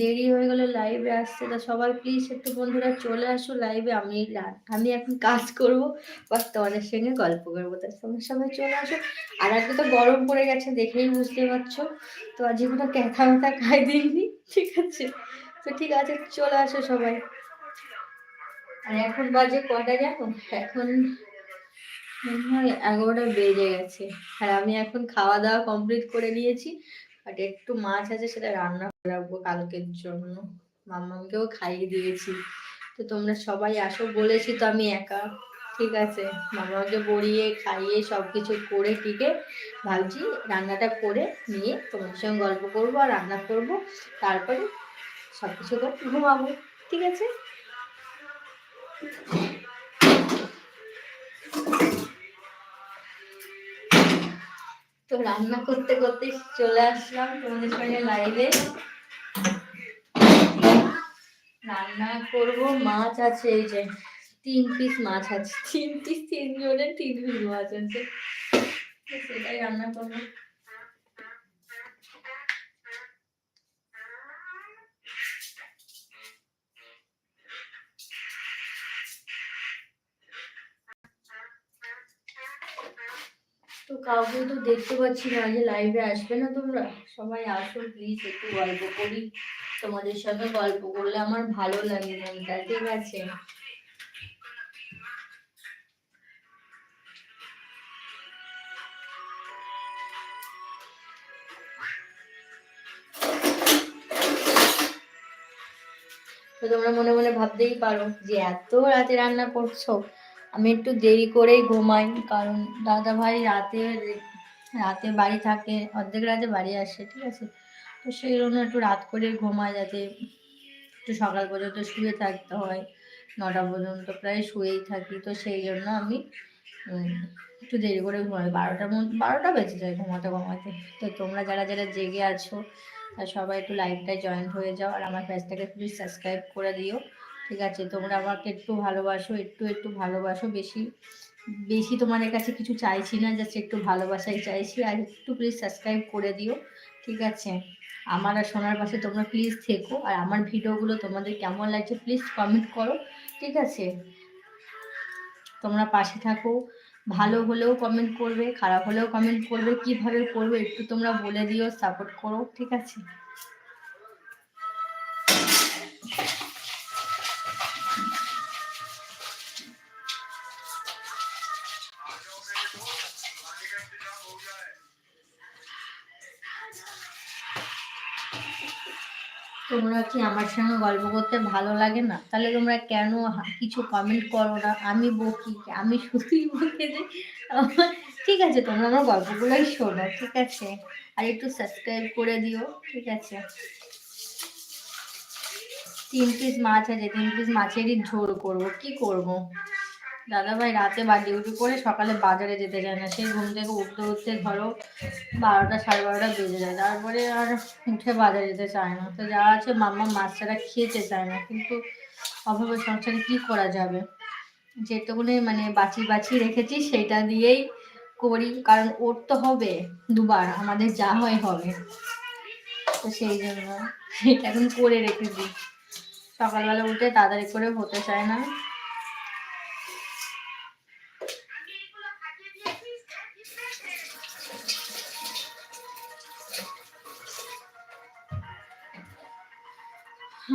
দেরি হয়ে গেলে লাইভে আসছে তা সবাই প্লিজ একটু বন্ধুরা চলে আসো লাইভে আমি আমি এখন কাজ করব, বাস তোমাদের সঙ্গে গল্প করব। তার সঙ্গে সবাই চলে আসো। আর আজকে তো গরম পড়ে গেছে দেখেই বুঝতে পারছ। তো আজকে কোনো ক্যাথা ব্যথা খাই দিইনি ঠিক আছে? তো ঠিক আছে, চলে আসো সবাই। আর এখন বাজে কটা জানো? এখন মনে হয় এগারোটা বেজে গেছে। আর আমি এখন খাওয়া দাওয়া কমপ্লিট করে নিয়েছি। বাট একটু মাছ আছে সেটা রান্না করে রাখব কালকের জন্য। মাম্মামকেও খাইয়ে দিয়েছি। তো তোমরা সবাই আসো বলেছি তো আমি একা। ঠিক আছে মামাকে বড়িয়ে খাইয়ে সব কিছু করে টিকে ভাবছি রান্নাটা করে নিয়ে তোমার সঙ্গে গল্প করব আর রান্না করব। তারপরে সব কিছু করে ঘুমাবো। ঠিক আছে? তো রান্না করতে করতে চলে আসলাম তোমাদের সঙ্গে লাইভে রান্না করব, মাছ আছে এই যে, তিন পিস মাছ আছে। তিন পিস তিনজনের, তিন পিস মাছ আছে। সেটাই রান্না করব। তো কাউকে তো দেখতে পাচ্ছি না যে লাইভে আসবে না। তোমরা সবাই আসো প্লিজ একটু গল্প করি। তোমাদের সাথে গল্প করলে আমার ভালো লাগে মনটা ঠিক আছে? তো তোমরা মনে মনে ভাবতেই পারো যে এত রাতে রান্না করছ। আমি একটু দেরি করেই ঘুমাই, কারণ দাদা ভাই রাতে রাতে বাড়ি থাকে, অর্ধেক রাতে বাড়ি আসে, ঠিক আছে? তো সেই জন্য একটু রাত করে ঘুমায় যাতে একটু সকাল পর্যন্ত শুয়ে থাকতে হয়, নটা পর্যন্ত প্রায় শুয়েই থাকি। তো সেই জন্য আমি একটু দেরি করে ঘুমাই। বারোটার মধ্যে বারোটা বেজে যায় ঘুমাতে ঘুমাতে। তো তোমরা যারা যারা জেগে আছো সবাই একটু লাইভটায় জয়েন হয়ে যাও, আর আমার পেজটাকে প্লিজ সাবস্ক্রাইব করে দিও। ঠিক আছে? তোমরা আমাকে একটু ভালোবাসো, একটু একটু ভালোবাসো বেশি। বেশি তোমাদের কাছে কিছু চাইছি না জাস্ট একটু ভালোবাসাই চাইছি। আর একটু প্লিজ সাবস্ক্রাইব করে দিও, ঠিক আছে? আমার আর সোনার পাশে তোমরা প্লিজ থেকো। আর আমার ভিডিওগুলো তোমাদের কেমন লাগছে প্লিজ কমেন্ট করো, ঠিক আছে? তোমরা পাশে থাকো। ভালো হলেও কমেন্ট করবে, খারাপ হলেও কমেন্ট করবে, কীভাবে করবে একটু তোমরা বলে দিও সাপোর্ট করো, ঠিক আছে? তোমরা কি আমার সঙ্গে গল্প করতে ভালো লাগে না? তাহলে তোমরা কেন কিছু কমেন্ট করো না? আমি বকি, আমি শুধুই বকে যে, ঠিক আছে, তোমরা আমার গল্পগুলোই শোনো, ঠিক আছে? আর একটু সাবস্ক্রাইব করে দিও, ঠিক আছে? তিন পিস মাছ আছে, তিন পিস মাছেরই ঝোল করব, কি করব? দাদা ভাই রাতে বা ডিউটি করে সকালে বাজারে যেতে চায় না। সেই ঘুম থেকে উঠতে উঠতে ধরো বারোটা সাড়ে বারোটা বেজে যায়। তারপরে আর উঠে বাজারে যেতে চায় না। তো যা আছে মাম্মা ছাড়া খেতে চায় না। কিন্তু অভাবে সংসারে কি করা যাবে? যেটুকুনি মানে বাঁচি বাঁচি রেখেছি সেটা দিয়েই করি। কারণ ওর তো হবে দুবার, আমাদের যা হয় হবে। তো সেই জন্য এটা এখন করে রেখেছি। সকালবেলা উঠে তাড়াতাড়ি করে হতে চায় না। আর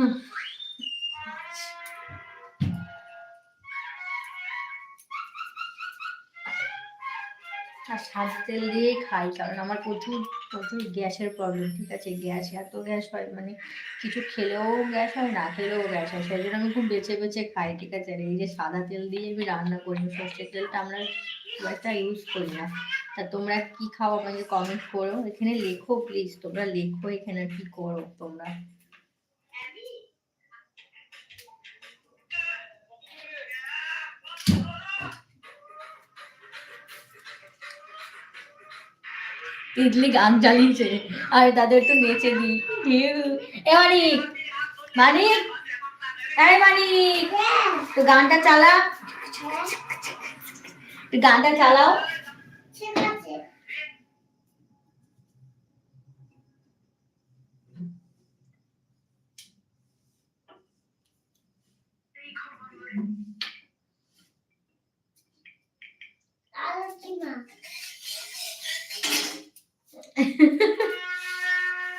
সাদা তেল দিয়েই খাই, কারণ আমার প্রচুর প্রচুর গ্যাসের প্রবলেম ঠিক আছে? গ্যাস, এত গ্যাস হয় মানে কিছু খেলেও গ্যাস হয়, না খেলেও গ্যাস হয়, সেই জন্য আমি খুব বেছে বেছে খাই, ঠিক আছে? আর এই যে সাদা তেল দিয়ে আমি রান্না করি, সর্ষের তেলটা আমরা খুব একটা ইউজ করি না। তা তোমরা কি খাও আমাকে কমেন্ট করো, এখানে লেখো প্লিজ তোমরা লেখো এখানে কি করো তোমরা? ইডলি গান চালিয়েছে। আর তাদের তো নেচে দিই মানিক মানিক এই মানিক তো গানটা চালা। গানটা চালাও।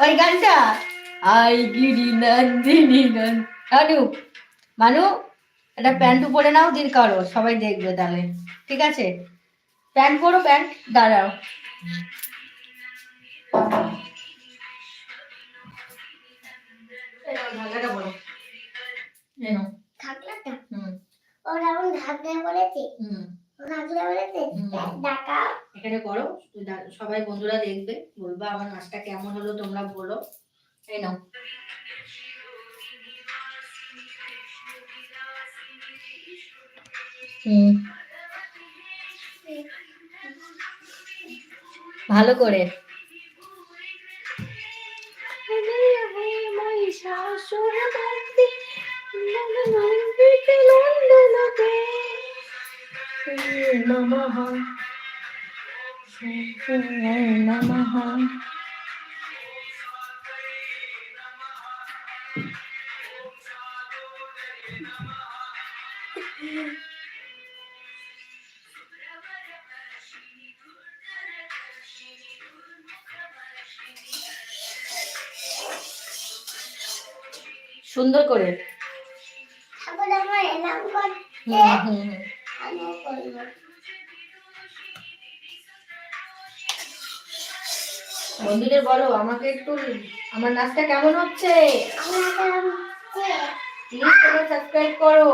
ওই গানটা? আই গিরি নন্দিনী নন মানু মানু একটা প্যান্ট উপরে নাও দিন করো সবাই দেখবে তাহলে। ঠিক আছে? প্যান্ট পরো প্যান্ট দাঁড়াও। ঢাকাটা পরো। হুম, ঢাকনা বলেছে? হুম। ঢাকনা বলেছে। ঢাকা এখানে করো। সবাই বন্ধুরা দেখবে, বলবা আমার নাচটা কেমন হলো, তোমরা বলো। এই নাও। ভালো করে। নমঃ নমঃ সুন্দর করে। হুম হুম বন্ধুদের বলো আমাকে একটু আমার নাচটা কেমন হচ্ছে? প্লিজ তোমরা সাবস্ক্রাইব করো।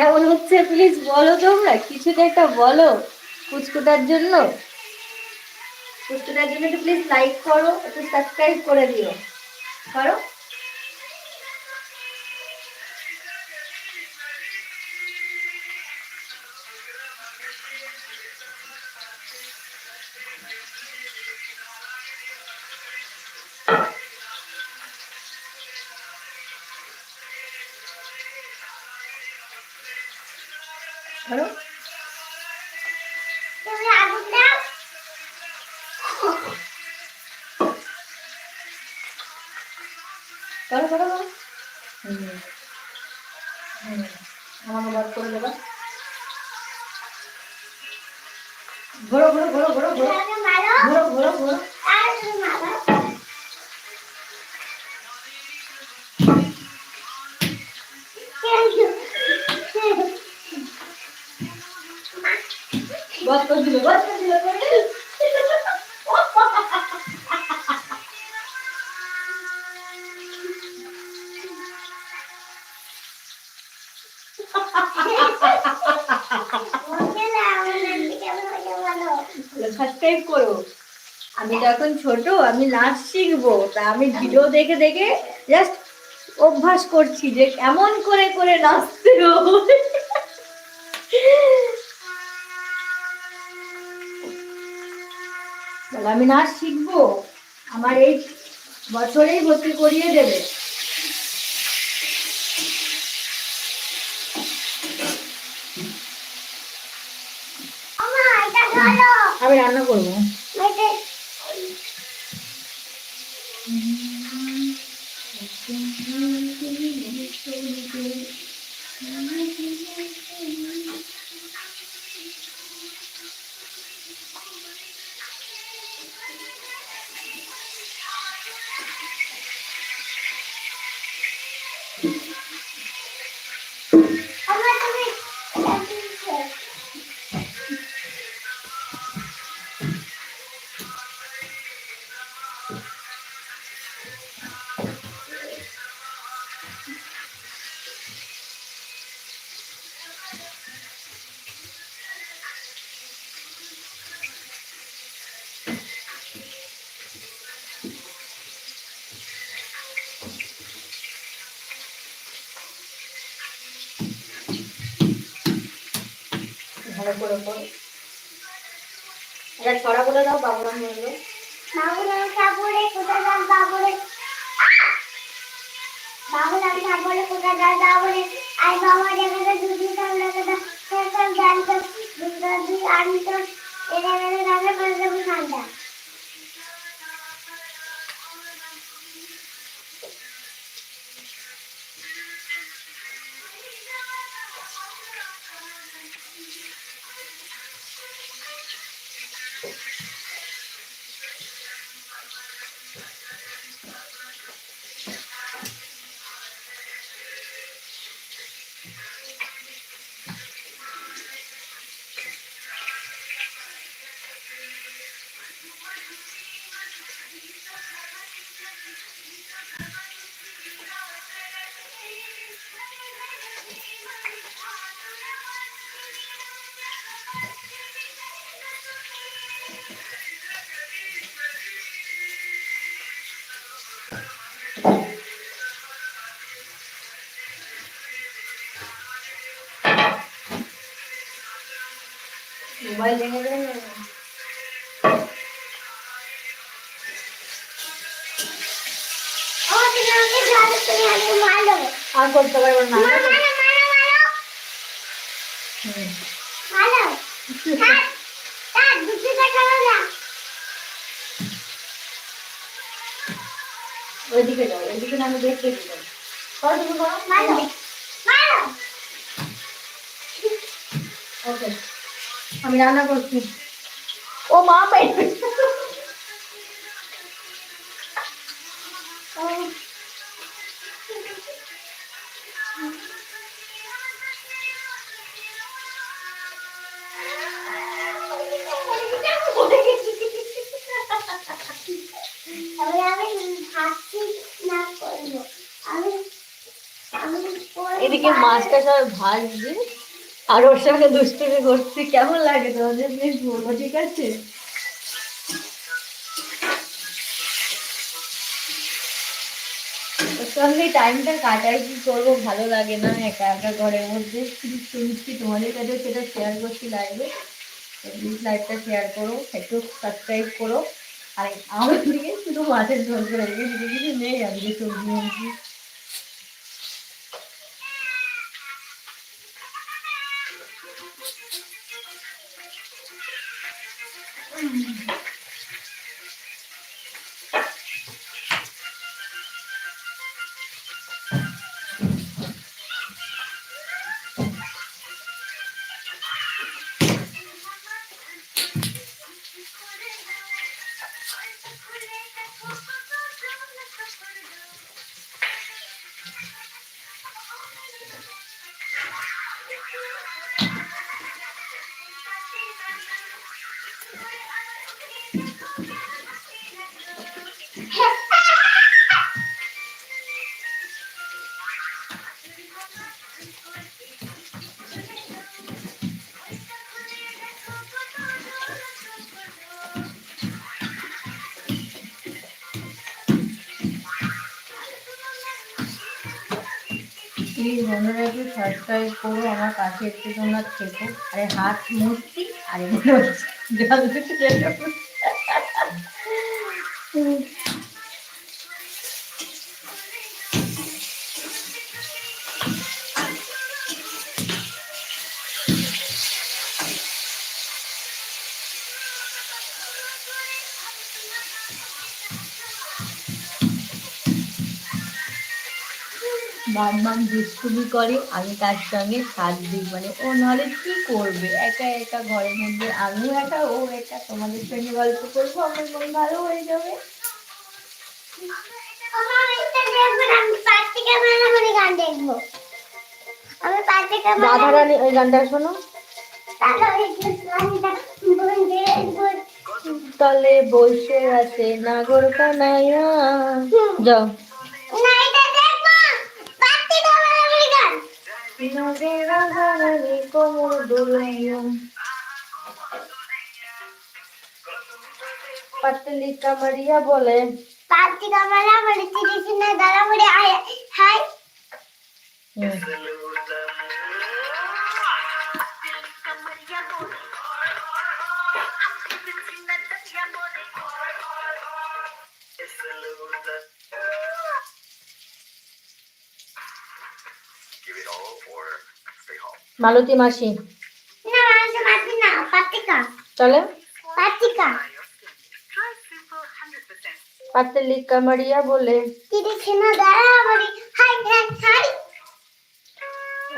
কেমন হচ্ছে প্লিজ বলো তোমরা? কিছুটা একটা বলো কুচকুটার জন্য। কুচকুটার জন্য একটু প্লিজ লাইক করো, একটু সাবস্ক্রাইব করে দিও। করো করো? হুম হুম আমাকে বাদ করে দেবা। ঘোরো ঘোরো ঘোরো ঘোরো ঘোরো। ঘোরো ঘোরো ঘোরো। বাদ করে দিল বাদ করে দিল সাবস্ক্রাইব করো। আমি তো এখন ছোট, আমি নাচ শিখব। তা আমি ভিডিও দেখে দেখে জাস্ট অভ্যাস করছি যে কেমন করে করে নাচতে হবে। আমি নাচ শিখব। আমার এই বছরেই ভর্তি করিয়ে দেবে আমা এটা ধরো আমি রান্না করব? করে করো এটা ছড়া বলে দাও বাবুরাম বলল বাবুরাম সাবরে কোথায় যান বাবুরে? বাবুরাম সাবরে কোথায় যান বাবুরে? আই বাবা জায়গাটা দুধি সামনে কথা মারো মারো মারো মারো হুম। মারো থাক থাক দুধি কাটালো না ওইদিকে যাও ওইদিকে না আমি দেখতে দিই করো তুমি করো মারো মারো ওকে আমি রান্না করছি ও মা পেয়ে তবে আমি ভাবছি না করব আমি আমি করব এদিকে না। মাছটা সব ভাজছি আর ওর সঙ্গে দুষ্টুমি করছি, কেমন লাগে তোমাদের? বেশ বলব, ঠিক আছে? ওর সঙ্গে টাইমটা কাটাই, কি করব? ভালো লাগে না একা একা ঘরের মধ্যে। মিষ্টি তোমাদের কাছে সেটা শেয়ার করতে লাগবে প্লিজ লাইভটা শেয়ার করো, একটু সাবস্ক্রাইব করো। আর আমার দিকে শুধু মাছের ঝোল করে রেখে কিছু নেই আজকে সবজি প্লিজ বন্ধুরা একটু আমার কাছে একটু তোমরা থেকো। আরে হাত মুছছি আরে জল বাম বাম দুষ্টুমি করে আমি তার সঙ্গে সাথ দিই মানে ও নাহলে কি করবে? একা একা ঘরের মধ্যে আমিও একা ও একা তোমাদের সঙ্গে গল্প করব আমার মন ভালো হয়ে যাবে। গান ওই গানটা শোনো। তলে বসে আছে নাগর কানাইয়া যাও لنذير ذلكم الدنيا पतली कमरिया बोले। पाती कमरा बड़ी चीज़ ने दारा मुड़े आया। हाय। पतली कमरिया बोले। মালতী মাসি। না কামারিয়া বলে। কি দেখছে না দাঁড়া বলি। Hi hi hi.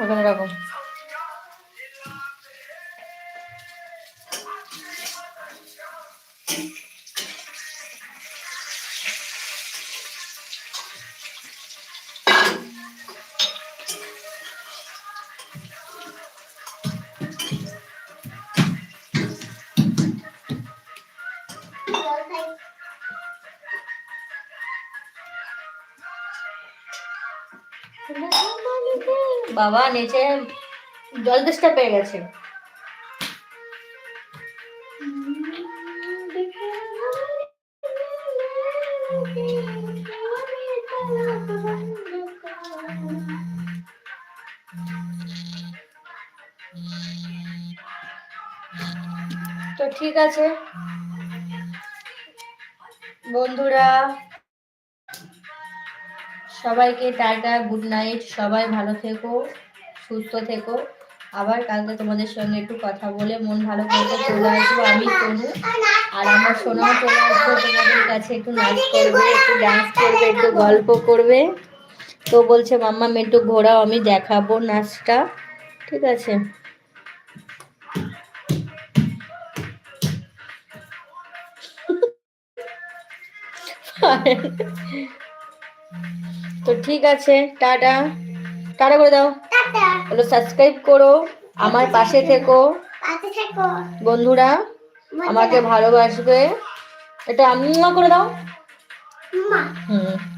ওখানে রাখো। জল বাবা নিচে জল তেষ্টা পেয়ে গেছে। তো ঠিক আছে। বন্ধুরা সবাইকে টাটা গুড নাইট সবাই ভালো থেকো, সুস্থ থেকো। আবার কালকে তোমাদের সঙ্গে একটু কথা বলে মন ভালো করতে চলে আসব আমি, তনু। আর আমার সোনাও চলে আসব, তোমাদের কাছে একটু নাচ করবে, একটু ডান্স করবে, একটু গল্প করবে। তো বলছে, মাম্মা একটু ঘোরাও, আমি দেখাবো নাচটা। ঠিক আছে। তো ঠিক আছে টাটা। টাটা করে দাও। বলো হলো সাবস্ক্রাইব করো আমার পাশে থেকো। বন্ধুরা আমাকে ভালোবাসবে। এটা আমি করে দাও। হুম।